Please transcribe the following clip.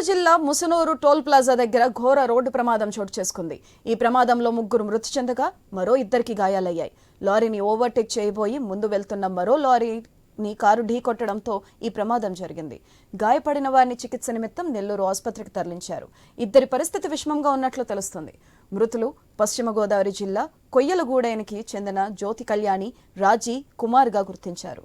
నెల్లూరు జిల్లా ముసనూరు toll plaza దగ్గర ఘోర రోడ్డు ప్రమాదం చోటు చేసుకుంది. ఈ ప్రమాదంలో ముగ్గురు మృతి చెందగా మరో ఇద్దరికి గాయాలయ్యాయి. లారీని ఓవర్టేక్ చేయబోయి ముందు వెళ్తున్న మరో లారీని కారు ఢీకొట్టడంతో ఈ ప్రమాదం జరిగింది. గాయపడిన వారిని చికిత్స నిమిత్తం నెల్లూరు ఆసుపత్రికి తరలించారు. ఇద్దరి పరిస్థితి విషమంగా ఉన్నట్లు తెలుస్తుంది. మృతులు పశ్చిమ గోదావరి జిల్లా కొయ్యలగూడెనికి చెందిన జ్యోతి కళ్యాణి రాజీ కుమార్గా గుర్తించారు.